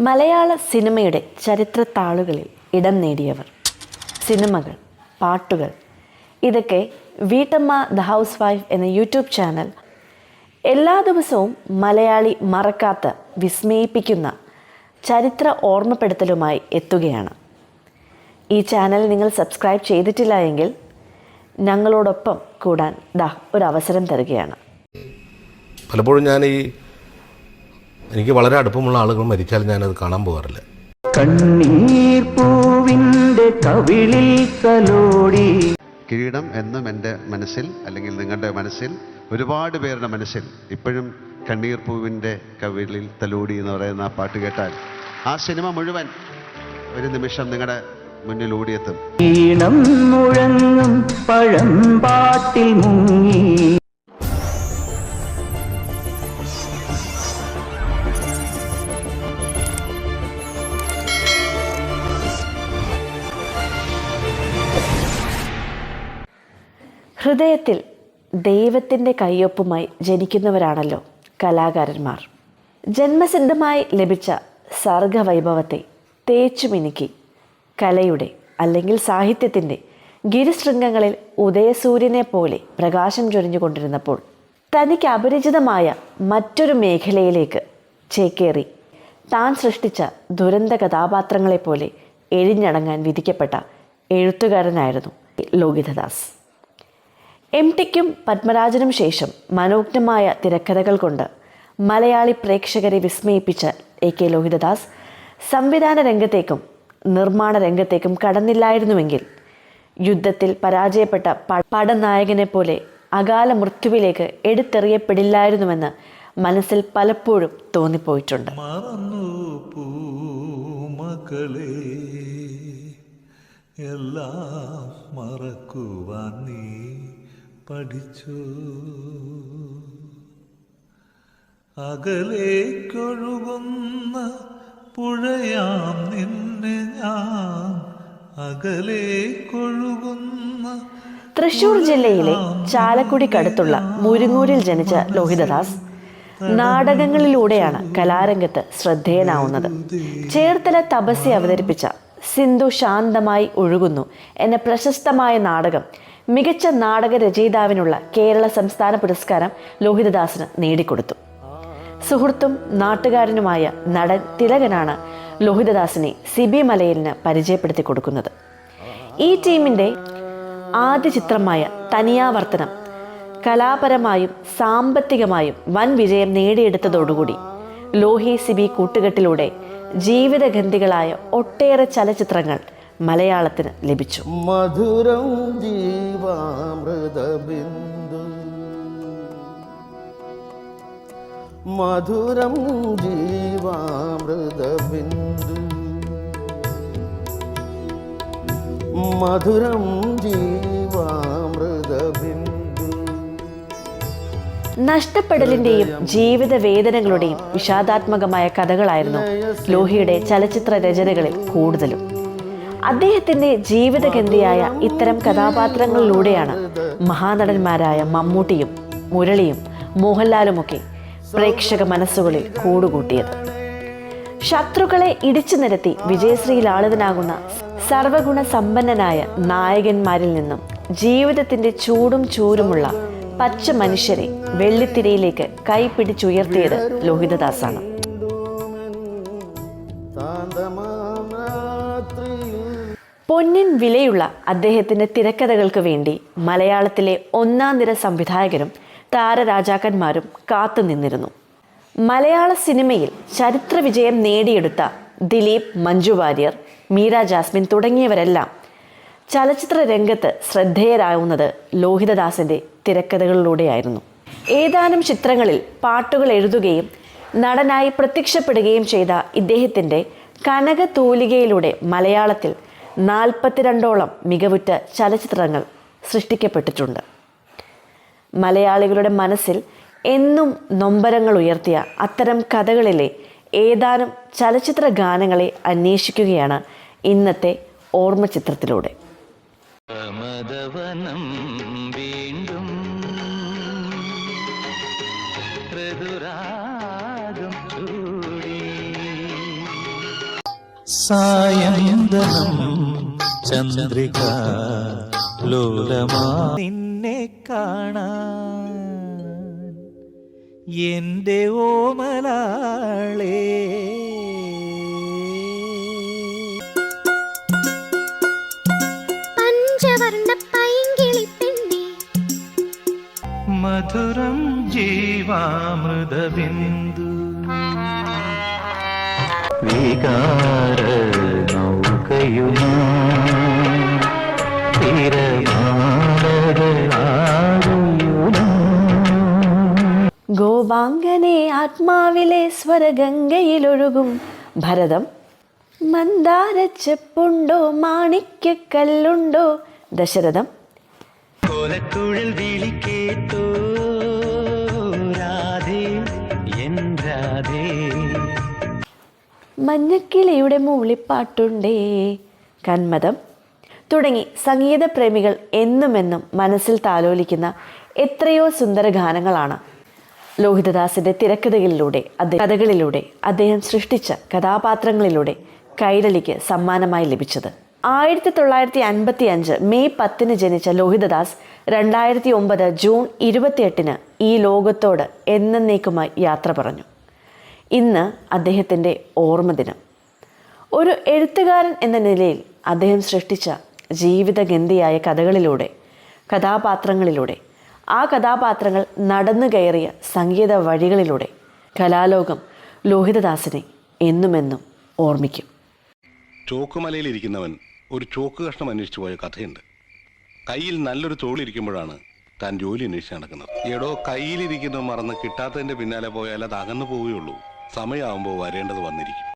മലയാള സിനിമയുടെ ചരിത്രത്താളുകളിൽ ഇടം നേടിയവർ. സിനിമകൾ പാട്ടുകൾ. ഇതൊക്കെ വീട്ടമ്മ ദ ഹൗസ് വൈഫ് എന്ന യൂട്യൂബ് ചാനൽ എല്ലാ ദിവസവും മലയാളി മറക്കാത്ത വിസ്മയിപ്പിക്കുന്ന ചരിത്ര ഓർമ്മപ്പെടുത്തലുമായി എത്തുകയാണ്. ഈ ചാനൽ നിങ്ങൾ സബ്സ്ക്രൈബ് ചെയ്തിട്ടില്ല എങ്കിൽ ഞങ്ങളോടൊപ്പം കൂടാൻ ദാ ഒരു അവസരം തരികയാണ്. പലപ്പോഴും ഞാൻ ഈ എനിക്ക് വളരെ അടുപ്പമുള്ള ആളുകൾ മരിച്ചാൽ അത് കാണാൻ പോകാറില്ല. കണ്ണീർ പൂവിന്റെ കവിളിൽ തലോടി കിരീടം എന്നും എന്റെ മനസ്സിൽ അല്ലെങ്കിൽ നിങ്ങളുടെ മനസ്സിൽ ഒരുപാട് പേരുടെ മനസ്സിൽ ഇപ്പോഴും കണ്ണീർ പൂവിന്റെ കവിളിൽ തലോടി എന്ന് പറയുന്ന ആ പാട്ട് കേട്ടാൽ ആ സിനിമ മുഴുവൻ ഒരു നിമിഷം നിങ്ങളുടെ മുന്നിൽ ഓടിയെത്തും. ഈണം മുഴങ്ങും പഴം പാട്ടിൽ മുങ്ങി. ഹൃദയത്തിൽ ദൈവത്തിന്റെ കയ്യൊപ്പുമായി ജനിക്കുന്നവരാണല്ലോ കലാകാരന്മാർ. ജന്മസിദ്ധമായി ലഭിച്ച സർഗവൈഭവത്തെ തേച്ചുമിനുക്കി കലയുടെ അല്ലെങ്കിൽ സാഹിത്യത്തിന്റെ ഗിരിശൃംഗങ്ങളിൽ ഉദയസൂര്യനെ പോലെ പ്രകാശം ചൊരിഞ്ഞുകൊണ്ടിരുന്നപ്പോൾ തനിക്ക് അപരിചിതമായ മറ്റൊരു മേഖലയിലേക്ക് ചേക്കേറി. താൻ സൃഷ്ടിച്ച ദുരന്ത കഥാപാത്രങ്ങളെപ്പോലെ എഴിഞ്ഞടങ്ങാൻ വിധിക്കപ്പെട്ട എഴുത്തുകാരനായിരുന്നു ലോകിതദാസ്. എം ടിക്കും പത്മരാജനും ശേഷം മനോജ്ഞമായ തിരക്കഥകൾ കൊണ്ട് മലയാളി പ്രേക്ഷകരെ വിസ്മയിപ്പിച്ച എ കെ ലോഹിതദാസ് സംവിധാന രംഗത്തേക്കും നിർമ്മാണ രംഗത്തേക്കും കടന്നില്ലായിരുന്നുവെങ്കിൽ യുദ്ധത്തിൽ പരാജയപ്പെട്ട പടനായകനെ പോലെ അകാല മൃത്യുവിലേക്ക് എടുത്തെറിയപ്പെടില്ലായിരുന്നുവെന്ന് മനസ്സിൽ പലപ്പോഴും തോന്നിപ്പോയിട്ടുണ്ട്. എല്ലാം മറക്കുവാൻ നീ പഠിച്ചു. അകലേക്കൊഴുകുന്ന പുഴയാം നിന്നെ ഞാൻ. അകലേക്കൊഴുകുന്ന തൃശൂർ ജില്ലയിലെ ചാലക്കുടിക്കടുത്തുള്ള മുരുങ്ങൂരിൽ ജനിച്ച ലോഹിതദാസ് നാടകങ്ങളിലൂടെയാണ് കലാരംഗത്ത് ശ്രദ്ധേയനാവുന്നത്. ചേർത്തല തപസ്യ അവതരിപ്പിച്ച സിന്ധു ശാന്തമായി ഒഴുകുന്നു എന്ന പ്രശസ്തമായ നാടകം മികച്ച നാടക രചയിതാവിനുള്ള കേരള സംസ്ഥാന പുരസ്കാരം ലോഹിതദാസിന് നേടിക്കൊടുത്തു. സുഹൃത്തും നാട്ടുകാരനുമായ നടൻ തിലകനാണ് ലോഹിതദാസിനെ സിബി മലയിലിന് പരിചയപ്പെടുത്തി കൊടുക്കുന്നത്. ഈ ടീമിന്റെ ആദ്യ ചിത്രമായ തനിയാവർത്തനം കലാപരമായും സാമ്പത്തികമായും വൻ വിജയം നേടിയെടുത്തതോടുകൂടി ലോഹി സിബി കൂട്ടുകെട്ടിലൂടെ ജീവിതഗന്ധികളായ ഒട്ടേറെ ചലച്ചിത്രങ്ങൾ മലയാളത്തിന് ലഭിച്ചു. മധുരം ജീവാമൃതബിന്ദു. മധുരം ജീവാമൃതബിന്ദു. മധുരം ജീവാമൃതബിന്ദു. നഷ്ടപ്പെടലിന്റെയും ജീവിത വേദനകളുടെയും വിഷാദാത്മകമായ കഥകളായിരുന്നു ലോഹിയുടെ ചലച്ചിത്ര രചനകളിൽ കൂടുതലും. അദ്ദേഹത്തിന്റെ ജീവിതഗന്ധിയായ ഇത്തരം കഥാപാത്രങ്ങളിലൂടെയാണ് മഹാനടന്മാരായ മമ്മൂട്ടിയും മുരളിയും മോഹൻലാലുമൊക്കെ പ്രേക്ഷക മനസ്സുകളിൽ കൂടുകൂട്ടിയത്. ശത്രുക്കളെ ഇടിച്ചു നിരത്തി വിജയശ്രീ ലാളിതനാകുന്ന സർവഗുണ സമ്പന്നനായ നായകന്മാരിൽ നിന്നും ജീവിതത്തിന്റെ ചൂടും ചൂരുമുള്ള പച്ച മനുഷ്യരെ വെള്ളിത്തിരയിലേക്ക് കൈപിടിച്ചുയർത്തിയത് ലോഹിതദാസാണ്. പൊന്നിൻ വിലയുള്ള അദ്ദേഹത്തിന്റെ തിരക്കഥകൾക്ക് വേണ്ടി മലയാളത്തിലെ ഒന്നാം നിര സംവിധായകരും താരരാജാക്കന്മാരും കാത്തുനിന്നിരുന്നു മലയാള സിനിമയിൽ ചരിത്ര വിജയം നേടിയെടുത്ത ദിലീപ് മഞ്ജു വാര്യർ മീര ജാസ്മിൻ തുടങ്ങിയവരെല്ലാം ചലച്ചിത്ര രംഗത്ത് ശ്രദ്ധേയരാകുന്നത് ലോഹിതദാസിന്റെ തിരക്കഥകളിലൂടെയായിരുന്നു. ഏതാനും ചിത്രങ്ങളിൽ പാട്ടുകൾ എഴുതുകയും നടനായി പ്രത്യക്ഷപ്പെടുകയും ചെയ്ത ഇദ്ദേഹത്തിന്റെ കനകതൂലികയിലൂടെ മലയാളത്തിൽ നാൽപ്പത്തിരണ്ടോളം മികവുറ്റ ചലച്ചിത്രങ്ങൾ സൃഷ്ടിക്കപ്പെട്ടിട്ടുണ്ട്. മലയാളികളുടെ മനസ്സിൽ എന്നും നൊമ്പരങ്ങൾ ഉയർത്തിയ അത്തരം കഥകളിലെ ഏതാനും ചലച്ചിത്ര ഗാനങ്ങളെ അന്വേഷിക്കുകയാണ് ഇന്നത്തെ ഓർമ്മചിത്രത്തിലൂടെ. പ്രമദവനം സായന്തനം ചന്ദ്രിക ലോലമാ. നിന്നെ കാണാൻ എന്റെ ഓമലാളേ. മധുരം ജീവാമൃതബിന്ദു. വികാര നൗകയുമാ ഗോപാംഗനെ ആത്മാവിലെ സ്വരഗംഗയിലൊഴുകും. ഭരതം മന്ദാരച്ചെപ്പുണ്ടോ മാണിക്യക്കല്ലുണ്ടോ ദശരഥം കോലക്കുഴൽ വിളിക്കേത്തോ മഞ്ഞക്കിളിയുടെ മൂളിപ്പാട്ടുണ്ടേ. കന്മതം. തുടങ്ങി സംഗീത പ്രേമികൾ എന്നുമെന്നും മനസ്സിൽ താലോലിക്കുന്ന എത്രയോ സുന്ദര ഗാനങ്ങളാണ്. ലോഹിതദാസിന്റെ തിരക്കഥകളിലൂടെ കഥകളിലൂടെ അദ്ദേഹം സൃഷ്ടിച്ച കഥാപാത്രങ്ങളിലൂടെ കൈരളിക്ക് സമ്മാനമായി ലഭിച്ചത്. ആയിരത്തി തൊള്ളായിരത്തി അൻപത്തി അഞ്ച് മെയ് പത്തിന് ജനിച്ച ലോഹിതദാസ് രണ്ടായിരത്തി ഒമ്പത് ജൂൺ ഇരുപത്തിയെട്ടിന് ഈ ലോകത്തോട് എന്നേക്കുമായി യാത്ര പറഞ്ഞു. ഇന്ന് അദ്ദേഹത്തിന്റെ ഓർമ്മദിനം ഒരു എഴുത്തുകാരൻ എന്ന നിലയിൽ അദ്ദേഹം സൃഷ്ടിച്ച ജീവിതഗന്ധിയായ കഥകളിലൂടെ കഥാപാത്രങ്ങളിലൂടെ ആ കഥാപാത്രങ്ങൾ നടന്നു കയറിയ സംഗീത വഴികളിലൂടെ കലാലോകം ലോഹിതദാസിനെ എന്നുമെന്നും ഓർമ്മിക്കും. ചോക്കുമലയിലിരിക്കുന്നവൻ ഒരു ചോക്ക് കഷ്ണം അന്വേഷിച്ചു പോയ കഥയുണ്ട്. കയ്യിൽ നല്ലൊരു തോളിരിക്കുമ്പോഴാണ് താൻ ജോലി അന്വേഷിച്ച് നടക്കുന്നത്. എടോ കയ്യിലിരിക്കുന്നത് മറന്ന് കിട്ടാത്തതിന്റെ പിന്നാലെ പോയാൽ അത് അകന്നു പോവുകയുള്ളൂ. സമയമാകുമ്പോൾ വരേണ്ടത് വന്നിരിക്കും.